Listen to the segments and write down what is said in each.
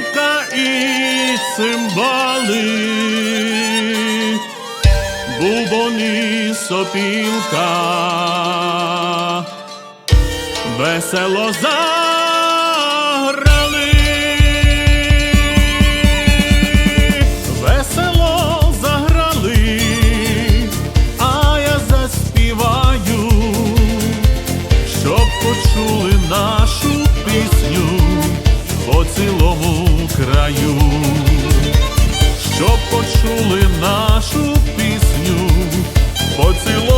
скрипка і цимбали, бубон і сопілка, весело за. цілому краю, щоб почули нашу пісню. поцілуй.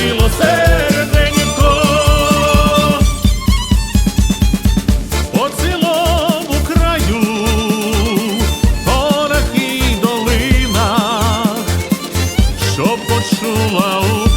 милосерденько, по цілому краю, горах і долинах, щоб почула у.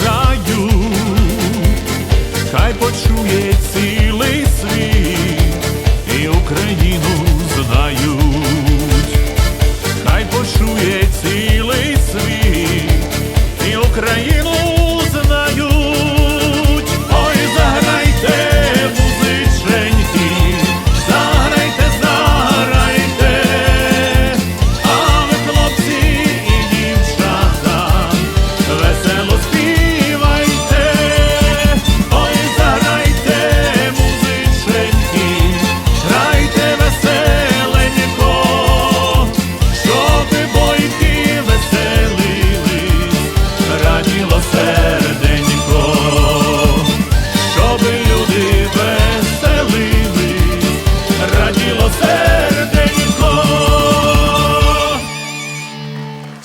краю, хай почує цілий світ і Україна.